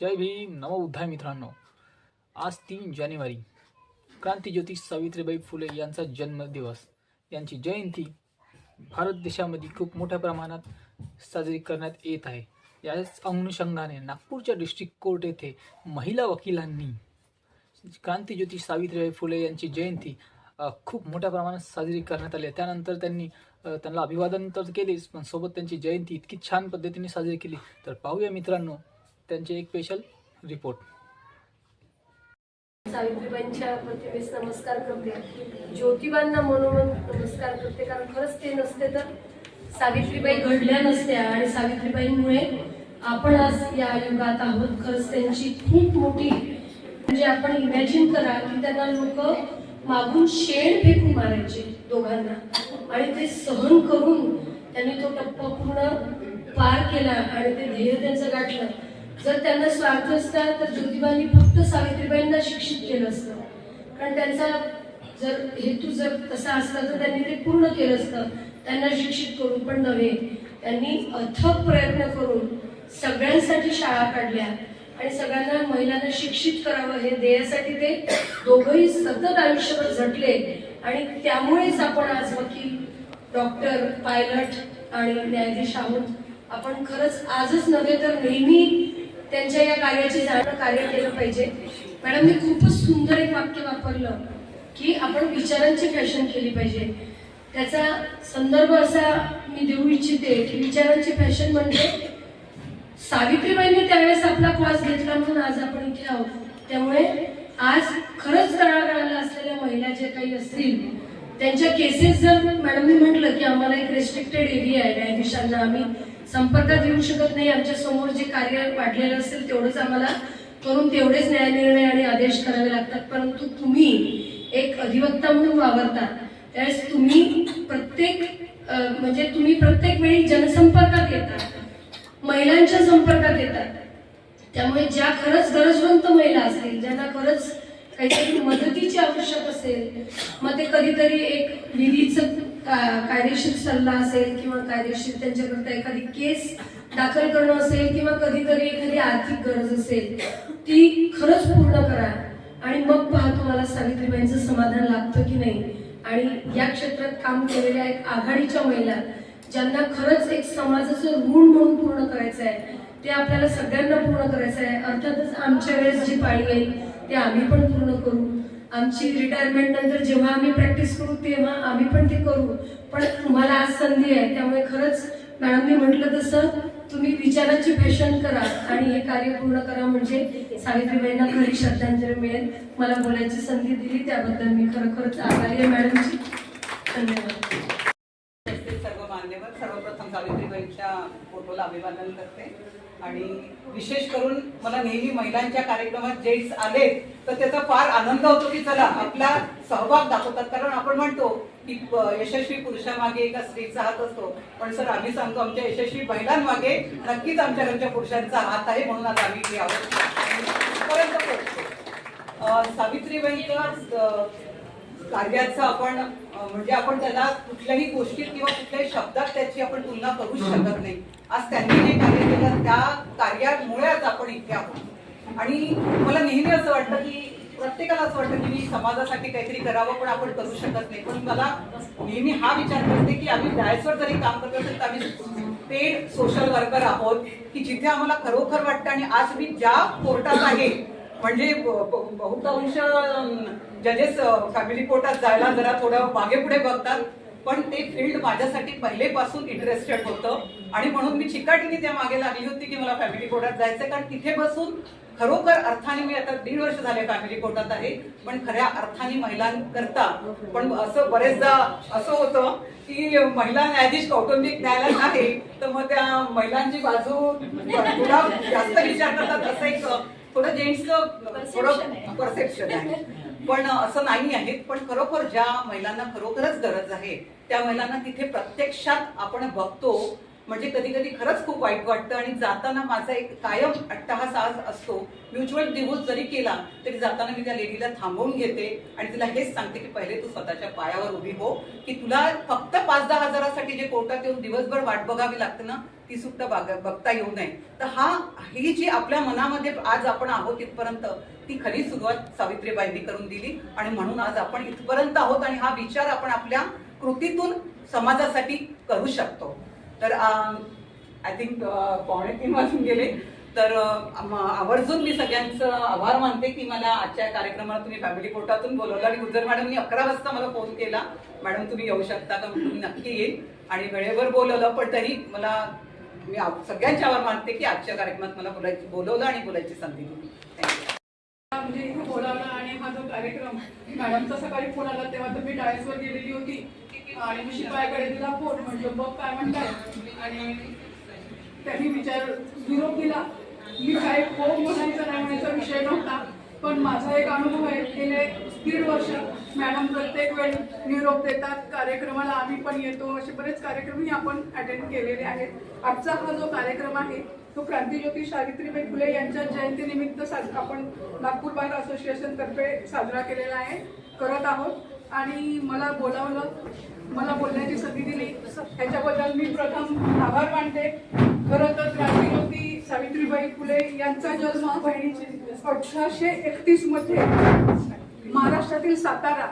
जय भीम नव मित्रांनो. आज तीन जानेवारी. क्रांतीज्योती सावित्रीबाई फुले यांचा जन्मदिवस. यांची जयंती भारत देशामध्ये खूप मोठ्या प्रमाणात साजरी करण्यात येत आहे. याच अनुषंगाने नागपूरच्या डिस्ट्रिक्ट कोर्ट येथे महिला वकिलांनी क्रांतीज्योती सावित्रीबाई फुले यांची जयंती खूप मोठ्या प्रमाणात साजरी करण्यात आली. आहे. त्यानंतर त्यांनी त्यांना अभिवादन तर केलेच पण सोबत त्यांची जयंती इतकी छान पद्धतीने साजरी केली. तर पाहूया मित्रांनो त्यांचे एक स्पेशल रिपोर्ट सावित्रीबाईंच्या प्रतिमेस नमस्कार करते. ज्योतिबांना मनोमन नमस्कार करते कारण खरंच ते नसते तर सावित्रीबाई घडल्या नसत्या आणि सावित्रीबाईंमुळे आपण आज या युगात आहोत. खरंच त्यांची खूप मोठी म्हणजे आपण इमॅजिन करा की त्यांना लोक मागून शेण फेकून मारायचे दोघांना. आणि ते सहन करून त्यांनी तो टप्पा पूर्ण पार केला आणि ते ध्येय त्यांचं गाठलं. जर त्यांना स्वार्थ असता तर ज्योतिबांनी फक्त सावित्रीबाईंना शिक्षित केलं असतं. कारण त्यांचा जर हेतू जर तसा असता तर त्यांनी ते पूर्ण केलं असतं. त्यांना शिक्षित करून पण नव्हे. त्यांनी अथक प्रयत्न करून सगळ्यांसाठी शाळा काढल्या आणि सगळ्यांना महिलांना शिक्षित करावं हे ध्येयासाठी ते दोघंही सतत आयुष्यभर झटले. आणि त्यामुळेच आपण आज वकील डॉक्टर पायलट आणि न्यायाधीश आहोत. आपण खरंच आजच नव्हे तर नेहमी त्यांच्या या कार्याची जाणं कार्य केलं पाहिजे. मॅडम मी खूपच सुंदर एक वाक्य वापरलं की आपण विचारांची फॅशन केली पाहिजे. त्याचा संदर्भ असा मी देऊ इच्छिते की विचारांची फॅशन म्हणजे सावित्रीबाईंनी त्यावेळेस आपला क्लास घेतला म्हणून आज आपण इथे आहोत. त्यामुळे आज खरंच तळागाळाला असलेल्या महिला जे काही असतील त्यांच्या केसेस जर मॅडमनी म्हटलं की आम्हाला एक रेस्ट्रिक्टेड एरिया आहे न्यायाधीशांना आम्ही संपर्कात येऊ शकत नाही. आमच्यासमोर जे कार्य वाढलेलं असेल तेवढंच आम्हाला करून तेवढेच न्यायनिर्णय आणि आदेश करावे लागतात. परंतु तुम्ही एक अधिवक्ता म्हणून वावरता. त्यावेळेस तुम्ही प्रत्येक म्हणजे तुम्ही प्रत्येक वेळी जनसंपर्कात येता. महिलांच्या संपर्कात येतात त्यामुळे ज्या खरंच गरजवंत महिला असतील ज्यांना खरंच काहीतरी मदतीची आवश्यक असेल मग ते कधीतरी एक विधीचं कायदेशीर सल्ला असेल किंवा कायदेशीर त्यांच्याकरता एखादी केस दाखल करणं असेल किंवा कधीतरी एखादी आर्थिक गरज असेल ती खरंच पूर्ण करा. आणि मग पहा तुम्हाला सावित्रीबाईंचं समाधान लागतं की नाही. आणि या क्षेत्रात काम केलेल्या एक आघाडीच्या महिला ज्यांना खरंच एक समाजाचं ऋण म्हणून पूर्ण करायचं आहे ते आपल्याला सगळ्यांना पूर्ण करायचं आहे अर्थातच आमच्या वेळेस जी पाळी येईल ते आम्ही पण पूर्ण करू. आमची रिटायरमेंट नंतर जेव्हा आम्ही प्रॅक्टिस करू तेव्हा आम्ही पण ते करू. पण तुम्हाला आज संधी आहे त्यामुळे खरंच मॅडमने म्हटलं तसं तुम्ही विचाराची फॅशन करा आणि हे कार्य पूर्ण करा म्हणजे सावित्रीबाईंना खरी श्रद्धांजली मिळेल. मला बोलायची संधी दिली त्याबद्दल मी खरोखरच आभारी आहे मॅडमची धन्यवाद. सर्व मान्यवर सर्वप्रथम सावित्रीबाईंच्या फोटोला अभिवादन करते. आणि विशेष करून मला नेहमी महिलांच्या कार्यक्रमात जेंट्स आले तर त्याचा फार आनंद होतो की चला आपला सहभाग दाखवतात. कारण आपण म्हणतो की यशस्वी पुरुषामागे एका स्त्रीचा हात असतो. पण सर आम्ही सांगतो आमच्या यशस्वी महिलांमागे नक्कीच आमच्या घरच्या पुरुषांचा हात आहे म्हणून आज आम्ही इथे आहोत. सावित्रीबाईंच्या कार्याचं आपण म्हणजे आपण त्याला कुठल्याही गोष्टीत किंवा कुठल्याही शब्दात त्याची आपण तुलना करूच शकत नाही. आज त्यांनी जे कार्य केलं त्या कार्यामुळे आज आपण इथे आहोत. आणि मला नेहमी असं वाटतं की प्रत्येकाला असं वाटतं की मी समाजासाठी काहीतरी करावं पण आपण करू शकत नाही. पण मला नेहमी हा विचार करते की आम्ही डायसवर जरी काम करत असेल तर आम्ही पेड सोशल वर्कर आहोत की जिथे आम्हाला खरोखर वाटतं. आणि आज मी ज्या कोर्टात आहे म्हणजे बहुतांश जजेस फॅमिली कोर्टात जायला जरा थोडं मागे पुढे बघतात. पण ते फील्ड माझ्यासाठी पहिलेपासून इंटरेस्टेड होतं. आणि म्हणून मी चिकाटीने त्या मागे लागली होती की मला फॅमिली कोर्टात जायचं कारण तिथे बसून खरोखर अर्थाने मी आता दीड वर्ष झाले फॅमिली कोर्टात आहे. पण खऱ्या अर्थाने महिलांकरता. पण असं बरेचदा असं होतं की महिला न्यायाधीश कौटुंबिक न्यायालयात आहे तर मग त्या महिलांची बाजू थोडा जास्त विचार करतात असं एक थोडं जेंट्सचं थोडं परसेप्शन आहे. पण असं नाही आहे पण खरोखर ज्या महिलांना खरोखरच गरज आहे त्या महिलांना तिथे प्रत्यक्षात आपण बघतो म्हणजे कधी कधी खरंच खूप वाईट वाटतं आणि जाताना माझा एक कायम अट्टहास आज असतो. म्युच्युअल डिव्होर्स जरी केला तरी जाताना मी त्या लेडीला थांबवून घेते आणि तिला हेच सांगते की पहिले तू स्वतःच्या पायावर उभी हो की तुला फक्त पाच दहा हजारासाठी जे कोर्टात येऊन दिवसभर वाट बघावी लागते ना ती सुद्धा बघता येऊ नये. तर हा ही जी आपल्या मनामध्ये आज आपण आहोत इथपर्यंत ती खरी सुरुवात सावित्रीबाईंनी करून दिली. आणि म्हणून आज आपण इथपर्यंत आहोत आणि हा विचार आपण आपल्या कृतीतून समाजासाठी करू शकतो. तर आय थिंक पावणे तीन वाजून गेले. तर uh, आवर्जून मी सगळ्यांचं आभार मानते की मला आजच्या कार्यक्रमाला तुम्ही फॅमिली कोर्टातून बोलवलं आणि गुजर मॅडमनी अकरा वाजता मला फोन केला. मॅडम तुम्ही येऊ शकता का? मी नक्की येईल आणि वेळेवर बोलवलं पण तरी मला मी सगळ्यांचे आभार मानते की आजच्या कार्यक्रमात मला बोलायची बोलवलं आणि बोलायची संधी दिली. म्हणजे इथे बोलावलं आणि हा जो कार्यक्रम मॅडमचा सकाळी फोन आला तेव्हा तर मी डायसवर गेलेली होती. आणि मी शिपायाकडे तिला फोन म्हणजे बघ काय म्हणतात? आणि त्यांनी विचार निरोप दिला. मी काय हो म्हणायचा नाही म्हणायचा विषय नव्हता पण माझा एक अनुभव आहे गेले दीड वर्ष मॅडम प्रत्येक वेळ निरोप देतात कार्यक्रमाला आम्ही पण येतो असे बरेच कार्यक्रमही आपण अटेंड केलेले आहेत. आजचा हा जो कार्यक्रम आहे तो क्रांतीज्योती सावित्रीबाई फुले यांच्या जयंतीनिमित्त साज आपण नागपूर बार असोसिएशन तर्फे साजरा केलेला आहे. करत आहोत. आणि मला बोलावलं मला बोलण्याची संधी दिली. त्याच्याबद्दल मी प्रथम आभार मानते. खरं तर क्रांतीज्योती सावित्रीबाई फुले यांचा जन्म अठराशे एकतीसमध्ये महाराष्ट्रातील सातारा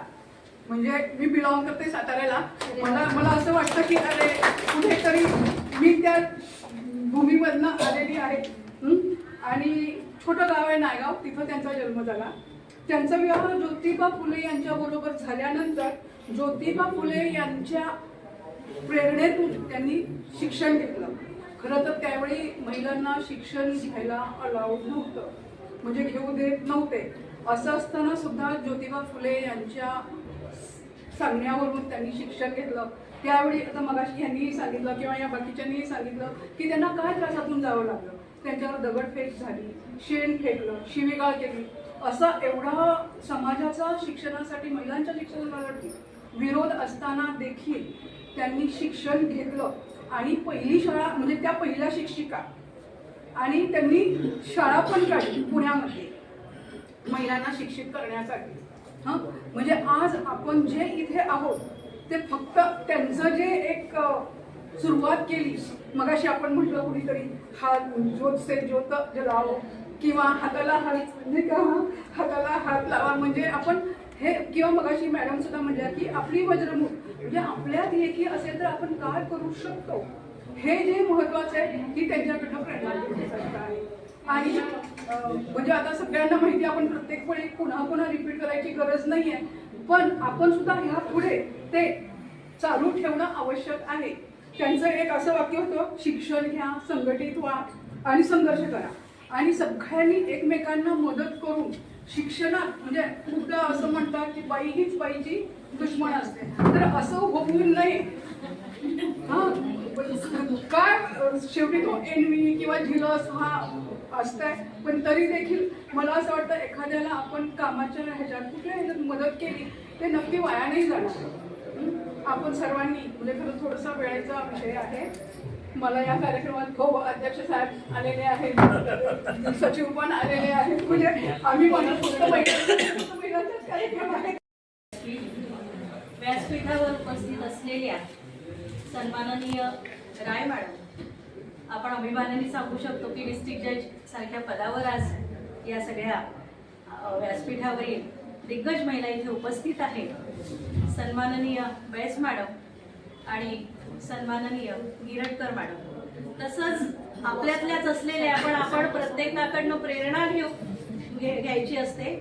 म्हणजे मी बिलॉंग करते साताऱ्याला. मला मला असं वाटतं की अरे कुठेतरी मी त्या भूमीमधनं आलेली आहे. आणि छोटं गाव आहे नायगाव तिथं त्यांचा जन्म झाला. त्यांचा विवाह ज्योतिबा फुले यांच्या बरोबर झाल्यानंतर ज्योतिबा फुले यांच्या प्रेरणेतून त्यांनी शिक्षण घेतलं. खरं तर त्यावेळी महिलांना शिक्षण घ्यायला अलाउड नव्हतं. म्हणजे घेऊ देत नव्हते. असं असताना सुद्धा ज्योतिबा फुले यांच्या सांगण्यावरून त्यांनी शिक्षण घेतलं. त्यावेळी आता मगाशी यांनीही सांगितलं किंवा या बाकीच्यांनीही सांगितलं की त्यांना काय त्रासातून जावं लागलं. त्यांच्यावर दगडफेक झाली शेण फेकलं शिवीगाळ केली. असा एवढा समाजाचा शिक्षणासाठी महिलांच्या शिक्षणासाठी विरोध असताना देखील त्यांनी शिक्षण घेतलं. आणि पहिली शाळा म्हणजे त्या पहिल्या शिक्षिका. आणि त्यांनी शाळा पण काढली पुण्यामध्ये महिलांना शिक्षित करण्यासाठी. हं? म्हणजे आज आपण जे इथे आहोत ते फक्त त्यांचं जे एक सुरुवात केली मगाशी आपण म्हटलं कुणीतरी हा ज्योत से ज्योत जलावो किंवा हाताला हात म्हणजे का? हाताला हात लावा. म्हणजे आपण हे किंवा मगाशी मॅडम सुद्धा म्हणल्या की आपली वज्रमुख म्हणजे आपल्यात एकी असेल तर आपण काय करू शकतो? हे जे महत्वाचं आहे की त्यांच्याकडनं प्रेरणा आहे आणि म्हणजे आता सगळ्यांना माहिती आहे, आपण प्रत्येक वेळी पुन्हा पुन्हा रिपीट करायची गरज नाही आहे पण आपण सुद्धा ह्या पुढे ते चालू ठेवणं आवश्यक आहे. त्यांचं एक असं वाक्य होतं शिक्षण घ्या संघटित व्हा आणि संघर्ष करा. आणि सगळ्यांनी एकमेकांना मदत करून शिक्षणात म्हणजे खूपदा असं म्हणतात की बाई हीच बाईची दुश्मन असते. तर असं होऊ नये काय शेवटी तो एनवी किंवा झिलस हा असतंय. पण तरी देखील मला असं वाटतं एखाद्याला आपण कामाच्या ह्याच्यात कुठल्या ह्याच्यात मदत केली ते नक्की वाया नाही जाणार. आपण सर्वांनी म्हणजे खरं थोडासा वेळेचा विषय आहे. मला या कार्यक्रमात खूप अध्यक्ष साहेब आलेले आहेत. सचिव पण आलेले आहेत. म्हणजे आम्ही म्हणत फक्त कार्यक्रम आहे व्यासपीठावर उपस्थित असलेल्या सन्माननीय राय मॅडम आपण अभिमानाने सांगू शकतो की डिस्ट्रिक्ट जज सारख्या पदावर आज या सगळ्या व्यासपीठावरील दिग्गज महिला इथे उपस्थित आहेत. सन्माननीय बैस मॅडम आणि सन्माननीय गिरटकर मॅडम. तसंच आपल्यातल्याच असलेल्या आपण आपण प्रत्येकाकडनं प्रेरणा घेऊ घ्यायची असते.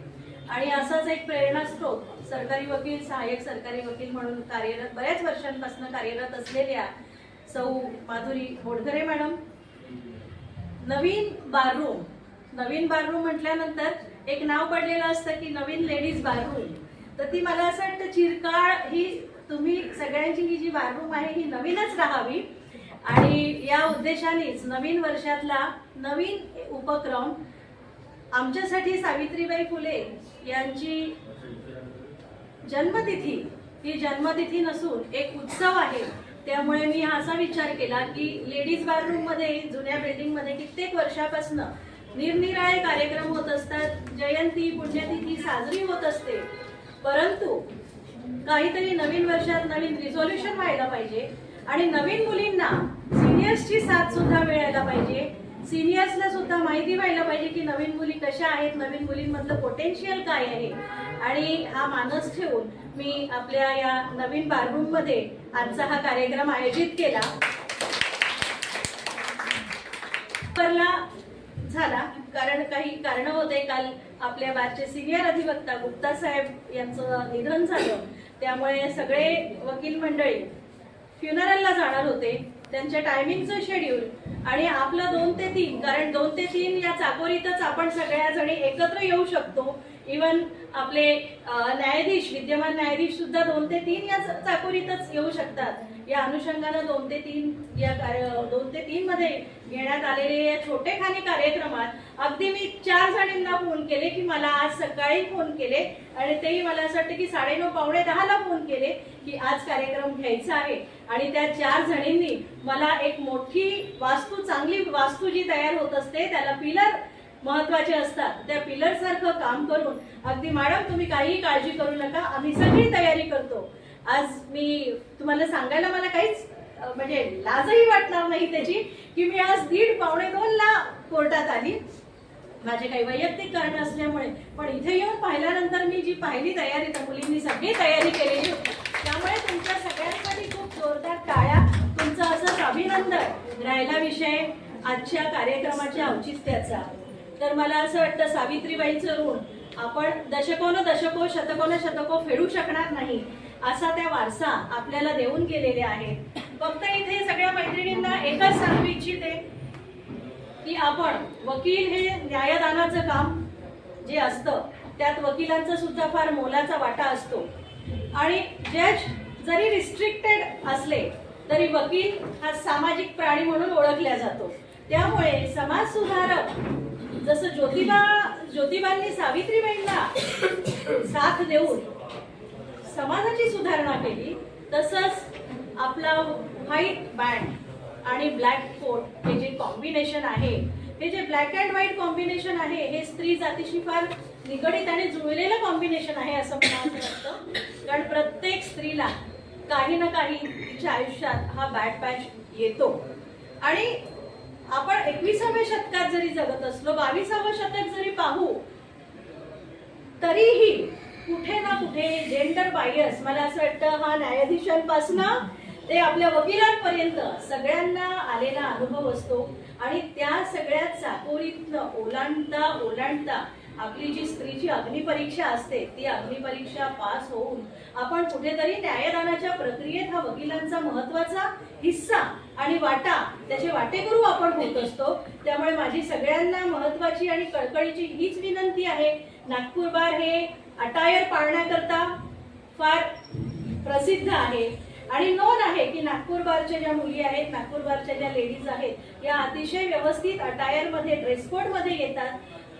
आणि असाच एक प्रेरणास्त्रोत सरकारी वकील सहाय्यक सरकारी वकील म्हणून कार्यरत बऱ्याच वर्षांपासून कार्यरत असलेल्या सौ माधुरी होडकरे मॅडम. नवीन बाररूम नवीन बाररूम म्हटल्यानंतर एक नाव पडलेलं असतं की नवीन लेडीज बाररूम. तर ती मला असं वाटतं चिरकाळ ही तुम्ही सगळ्यांची ही जी बाररूम आहे ही नवीनच राहावी. आणि या उद्देशानेच नवीन वर्षातला नवीन उपक्रम आमच्यासाठी सावित्रीबाई फुले यांची जन्मतिथी ही जन्मतिथी नसून एक उत्सव आहे. त्यामुळे मी असा विचार केला की लेडीज बाथरूममध्ये जुन्या बिल्डिंगमध्ये कित्येक वर्षापासून निरनिराळे कार्यक्रम होत असतात. जयंती पुण्यतिथी साजरी होत असते. परंतु काहीतरी नवीन वर्षात नवीन रिझोल्युशन व्हायला पाहिजे. आणि नवीन मुलींना सिनियर्सची साथ सुद्धा मिळायला पाहिजे. सिनियर्सला सुद्धा माहिती व्हायला पाहिजे की नवीन मुली कशा आहेत नवीन मुलींमधलं पोटेन्शियल काय आहे. आणि हा मानस ठेवून मी आपल्या या नवीन बाररूममध्ये आजचा हा कार्यक्रम आयोजित केला. परला झाला कारण काही कारण होते. काल आपल्या बारचे सिनियर अधिवक्ता गुप्ता साहेब यांचं निधन झालं. त्यामुळे सगळे वकील मंडळी फ्युनरलला जाणार होते. त्यांच्या टायमिंगचं शेड्यूल आणि आपलं दोन ते तीन कारण दोन ते तीन या चाकोरीतच आपण सगळ्या जणी एकत्र येऊ शकतो. इवन आपले न्यायाधीश विद्यमान न्यायाधीश सुद्धा दोन ते तीन या चाकोरीतच येऊ शकतात. या अनुषंगानं दोन ते तीन या कार्य दोन ते तीन मध्ये घेण्यात आलेले या छोटेखानी कार्यक्रमात अगदी मी चार जणींना फोन केले की मला आज सकाळी फोन केले आणि तेही मला असं वाटतं की साडेनऊ पावणे दहाला फोन केले की आज कार्यक्रम घ्यायचा आहे. आणि त्या चार जणींनी मला एक मोठी वास्तू चांगली वास्तू जी तयार होत असते त्याला पिलर महत्त्वाचे असतात. त्या पिलर सारखं काम करून अगदी मॅडम तुम्ही काहीही काळजी करू नका आम्ही सगळी तयारी करतो. आज मी तुम्हाला सांगायला मला काहीच म्हणजे लाजही वाटणार नाही त्याची की मी आज दीड पावणे दोन ला कोर्टात आली. माझे काही वैयक्तिक कारण असल्यामुळे पण इथे येऊन पाहिल्यानंतर मी जी पाहिली तयारी त्या मुलींनी सगळी तयारी केलेली होती त्यामुळे तुमच्या सगळ्यांसाठी खूप जोरदार टाळ्या. तुमचं असंच अभिनंदन राहिला विषय आजच्या कार्यक्रमाच्या औचित्याचा. तर मला असं वाटतं सावित्रीबाईचं ऋण आपण दशकोन दशको शतकोन शतको फेडू शकणार नाही. असा त्या वारसा आपल्याला देऊन गेलेले आहेत. फक्त इथे सगळ्या मैत्रिणींना एकच सांगू इच्छिते की आपण वकील हे न्यायदानाचं काम जे असतं त्यात वकिलांचा सुद्धा फार मोलाचा वाटा असतो. आणि जज जरी रिस्ट्रिक्टेड असले तरी वकील हा सामाजिक प्राणी म्हणून ओळखला जातो. त्यामुळे समाज सुधारक जसं ज्योतिबा ज्योतिबांनी सावित्रीबाईंना साथ देऊन समाजाची सुधारणा केली तसंच आपला व्हाईट बँड आणि ब्लॅक कोट हे जे कॉम्बिनेशन आहे हे जे ब्लॅक अँड व्हाईट कॉम्बिनेशन आहे हे स्त्री जातीशी फार निगडीत आणि जुळलेलं कॉम्बिनेशन आहे असं मला असं वाटतं कारण प्रत्येक स्त्रीला काही ना काही तिच्या आयुष्यात हा बॅड पॅच येतो. आणि आपण एकविसाव्या शतकात जरी जगत असलो बावीसावं शतक जरी पाहू तरीही कुठे ना कुठे जेंडर बायस मला असं वाटतं हा न्यायाधीशांपासून ते आपल्या वकिलांपर्यंत सगळ्यांना आलेला अनुभव असतो. आणि त्या सगळ्या चाकोरीतनं ओलांडता ओलांडता आपली जी स्त्रीची अग्निपरीक्षा असते ती अग्निपरीक्षा पास होऊन आपण कुठेतरी न्यायदानाच्या प्रक्रियेत हा वकिलांचा महत्त्वाचा हिस्सा आणि वाटा त्याचे वाटेकरू आपण होत असतो. त्यामुळे माझी सगळ्यांना महत्वाची आणि कळकळीची हीच विनंती आहे. नागपूर बार हे अटायर पाळण्याकरता फार प्रसिद्ध आहे. आणि नोन आहे की नागपूर बारच्या ज्या मुली आहेत नागपूर बारच्या ज्या लेडीज आहेत या अतिशय व्यवस्थित अटायरमध्ये ड्रेसकोडमध्ये ड्रेस येतात.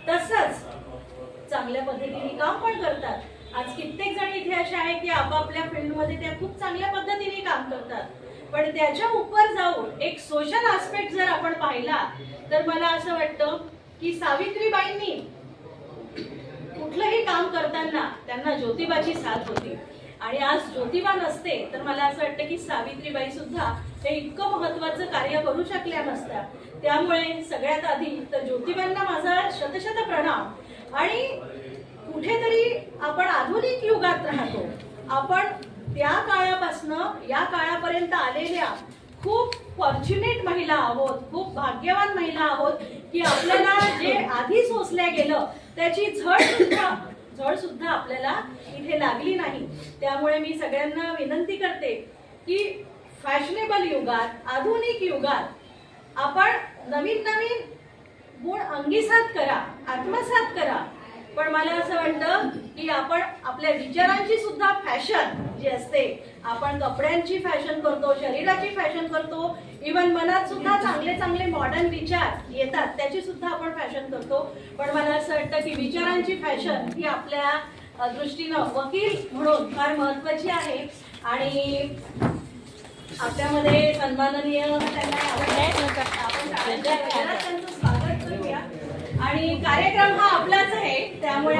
तसंच चांगल्या पद्धतीने काम पण करतात. आज कित्येक जण इथे अशा आहेत की आपापल्या फील्डमध्ये त्या खूप चांगल्या पद्धतीने काम करतात. पण त्याच्या उपर जाऊन एक सोशल आस्पेक्ट जर आपण पाहिला तर मला असं वाटतं की सावित्रीबाईंनी कुठलंही काम करताना त्यांना ज्योतिबाची साथ होती. आणि आज ज्योतिबा नसते तर मला असं वाटतं की सावित्रीबाई सुद्धा हे इतकं महत्वाचं कार्य करू शकल्या नसत्या. त्यामुळे सगळ्यात आधी तर ज्योतिबांना माझा शतशत प्रणाम. आणि कुठेतरी आपण आधुनिक युगात राहतो. आपण त्या काळापासनं या काळापर्यंत आलेल्या खूप फॉर्च्युनेट महिला आहोत खूप भाग्यवान महिला आहोत की आपल्याला जे आधी सोसल्या गेलं त्याची झड सुद्धा झड सुद्धा आपल्याला इथे लागली नाही. त्यामुळे मी सगळ्यांना विनंती करते की फॅशनेबल युगात आधुनिक युगात आपण नवीन नवीन गुण अंगीसात करा आत्मसात करा. पण मला असं वाटतं की आपण आपल्या विचारांची सुद्धा फॅशन जी असते आपण कपड्यांची फॅशन करतो शरीराची फॅशन करतो इवन मनात सुद्धा चांगले चांगले मॉडर्न विचार येतात त्याची सुद्धा आपण फॅशन करतो. पण मला असं वाटतं की विचारांची फॅशन ही आपल्या दृष्टीनं वकील म्हणून फार महत्वाची आहे. आणि आपल्यामध्ये सन्माननीय त्यांना आणि कार्यक्रम हा आपलाच आहे त्यामुळे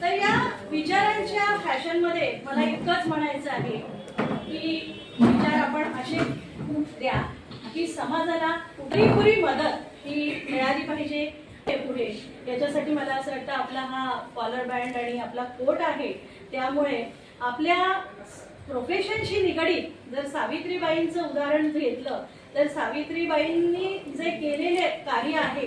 तर या विचारांच्या फॅशनमध्ये मला इतकंच म्हणायचं आहे की विचार आपण असे द्या की समाजाला पुरेपुरी मदत ही मिळाली पाहिजे पुढे. याच्यासाठी मला असं वाटतं आपला हा कॉलर बँड आणि आपला कोट आहे त्यामुळे आपल्या प्रोफेशनशी निगडीत जर सावित्रीबाईंचं उदाहरण घेतलं तर सावित्रीबाईंनी जे केलेले कार्य आहे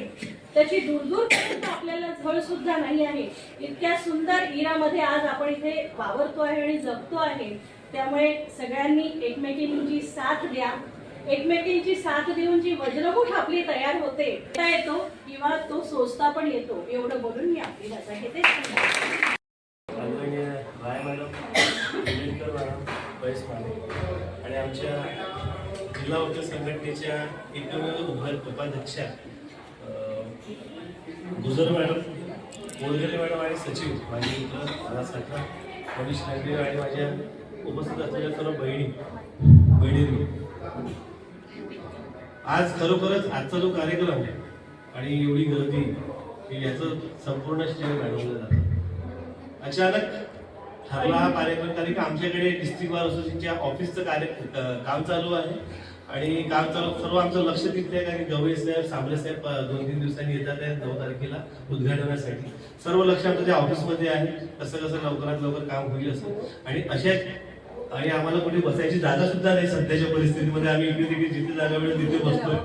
त्याची दूरदूरपर्यंत आपल्याला झळ सुद्धा नाही आहे. इतक्या सुंदर इरामध्ये आज आपण इथे वावरतो आहे आणि जगतो आहे. त्यामुळे सगळ्यांनी एकमेकींची साथ द्या. एकमेकींची साथ देऊन जी वज्रमूठ आपली तयार होते त्या येतो किंवा तो सोसता पण येतो. एवढं बोलून मी आपली भाषा घेते. आणि आमच्या जिल्हा उद्योग संघटनेच्या एकमेव उप उपाध्यक्षा गुजर मॅडम मोलगरे मॅडम आणि सचिव माझे मित्र मला मनीष नागरे आणि माझ्या उपस्थित असलेल्या सर्व बहिणी बहिणी आज खरोखरच आजचा जो कार्यक्रम आणि एवढी गर्दी याचं संपूर्ण श्रेय मॅडमला जातं. अचानक ठरला हा कार्यक्रम कारण की आमच्याकडे डिस्ट्रिक्ट बार असोसिएशनच्या ऑफिसचं कार्य काम चालू आहे. आणि काम चालू सर्व आमचं लक्ष तिथे आहे कारण की गवई साहेब सांबरे साहेब दोन तीन दिवसांनी येतात आहेत नऊ तारखेला उद्घाटनासाठी. सर्व लक्ष आमचं त्या ऑफिसमध्ये आहे. कसं कसं लवकरात लवकर काम होईल असं. आणि अशाच आणि आम्हाला कुठे बसायची जागा सुद्धा नाही सध्याच्या परिस्थितीमध्ये. आम्ही इकडे तिकडे जिथे जागा मिळेल तिथे बसतोय.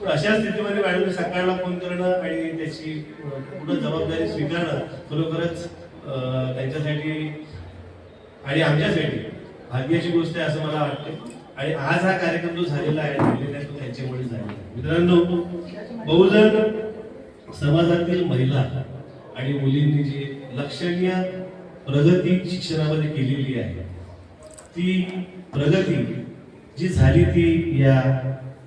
तर अशा स्थितीमध्ये मॅडम सकाळला फोन करणं आणि त्याची पूर्ण जबाबदारी स्वीकारणं खरोखरच त्यांच्यासाठी आणि आमच्यासाठी भाग्याची गोष्ट आहे असं मला वाटते आणि आज हा कार्यक्रम जो झालेला आहे झालेला आहे तो त्यांच्यामुळे झालेला आहे. मित्रांनो बहुजन समाजातील महिला आणि मुलींनी जी लक्षणीय प्रगती शिक्षणामध्ये केलेली आहे ती प्रगती जी झाली ती या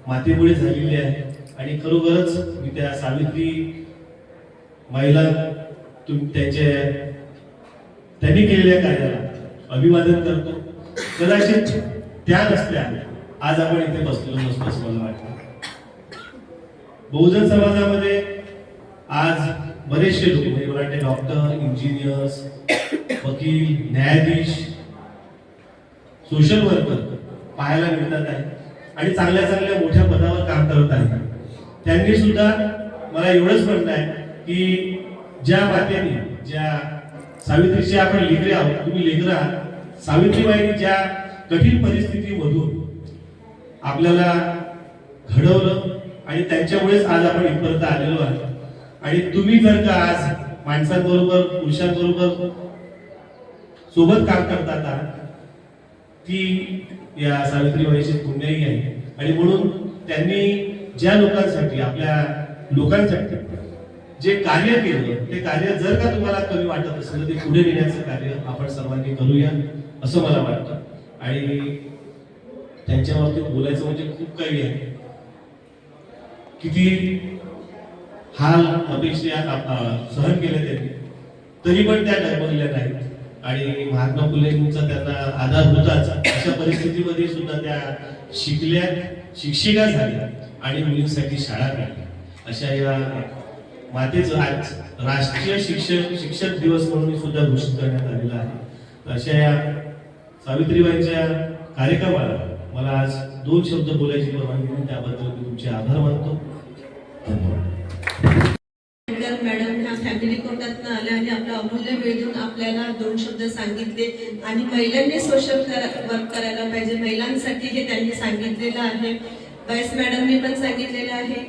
मातेमुळे झालेली आहे. आणि खरोखरच मी त्या सावित्री महिला तुम त्यांच्या त्यांनी केलेल्या कार्याला अभिवादन करतो. कदाचित त्या नसत्या आज आपण इथे बसलेलो नसतो असं मला वाटतं बहुजन समाजामध्ये आज बरेचसे लोक म्हणजे मला वाटते डॉक्टर इंजिनियर्स वकील न्यायाधीश सोशल वर्कर पाहायला मिळतात आहे. आणि चांगल्या चांगल्या मोठ्या पदावर काम करत आहे त्यांनी सुद्धा मला एवढंच म्हणणं आहे की ज्या मातेने ज्या सावित्रीचे आपण लेकरे आहोत तुम्ही लेकर आहात सावित्रीबाईंनी ज्या कठीण परिस्थितीमधून आपल्याला घडवलं आणि त्यांच्यामुळेच आज आपण इथपर्यंत आलेलो आहे आणि तुम्ही जर का आज माणसांबरोबर पुरुषांबरोबर सोबत काम करता का ती या सावित्रीबाईची पुण्याही आहे. आणि म्हणून त्यांनी ज्या लोकांसाठी आपल्या लोकांसाठी जे कार्य केलं ते कार्य जर का तुम्हाला कमी वाटत असेल तर ते पुढे नेण्याचं कार्य आपण सर्वांनी करूया असं मला वाटतं. आणि त्यांच्या बाबतीत बोलायचं म्हणजे खूप काही आहे. किती हाल अपेक्षा सहन केले त्यांनी तरी पण त्या डगमगल्या नाहीत. आणि महात्मा फुलेंचा त्यांना आधार होताच. अशा परिस्थितीमध्ये सुद्धा त्या शिकल्या शिक्षिका झाल्या आणि मुलींसाठी शाळा काढल्या. अशा या मातेचं आज राष्ट्रीय शिक्षक शिक्षक दिवस म्हणून सुद्धा घोषित करण्यात आलेला आहे. अशा या सावित्रीबाईंच्या कार्यक्रमाला मला आज दोन शब्द बोलायची परवानगी दिली. त्याबद्दल मी तुमचे आभार मानतो. धन्यवाद. मॅडम ह्या फॅमिली कोर्टातनं आल्या आणि आपला अमूल्य वेळ देऊन आपल्याला दोन शब्द सांगितले. आणि महिलांनी सोशल वर्क करायला पाहिजे. महिलांसाठी हे त्यांनी सांगितलेलं आहे. वाईस मॅडमनी पण सांगितलेलं आहे.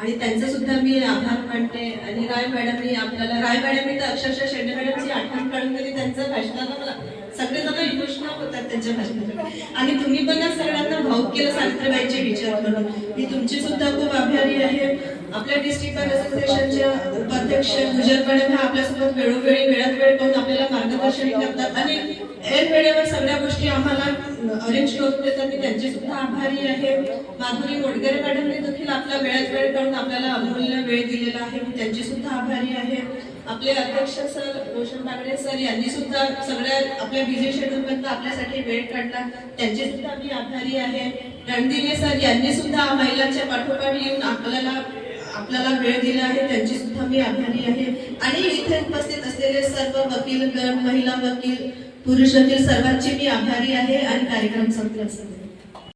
आणि त्यांचं सुद्धा मी आभार मानते. आणि राय मॅडमनी आपल्याला राय मॅडमनी तर अक्षरशः शेंडे मॅडमची आठवण काढून तरी त्यांचं भाषणाला मला सगळेजण इमोशनल होतात त्यांच्या भाषणाकडे आणि तुम्ही पण सगळ्यांना भाऊक केलं सावित्रीबाईंचे विचार म्हणून. मी तुमची सुद्धा खूप आभारी आहे. आपल्या डिस्ट्रिक्ट बार असोसिएशनच्या उपाध्यक्ष गुजर मॅडम ह्या आपल्यासोबत वेळोवेळी वेळात वेळ करतात आणि ऐन वेळेवर सगळ्या गोष्टी आम्हाला अरेंज करून देतात. मी त्यांची सुद्धा आभारी आहे. माधुरी मोडगरे मॅडमने देखील आपला वेळात वेळ काढून आपल्याला अमूल्य वेळ दिलेला आहे. मी त्यांची सुद्धा आभारी आहे. आपले अध्यक्ष सर रोशन बागडे सर यांनी सुद्धा सगळ्या आपल्या बिझी शेड्यूलमधनं आपल्यासाठी वेळ काढला. त्यांचे सुद्धा मी आभारी आहे. रणदिवे सर यांनी सुद्धा महिलांच्या पाठोपाठ येऊन आपल्याला आपल्याला वेळ दिला आहे. त्यांची सुद्धा मी आभारी आहे. आणि इथे उपस्थित असलेले सर्व वकील महिला वकील पुरुष वकील सर्वांची मी आभारी आहे आणि कार्यक्रम संपला असेल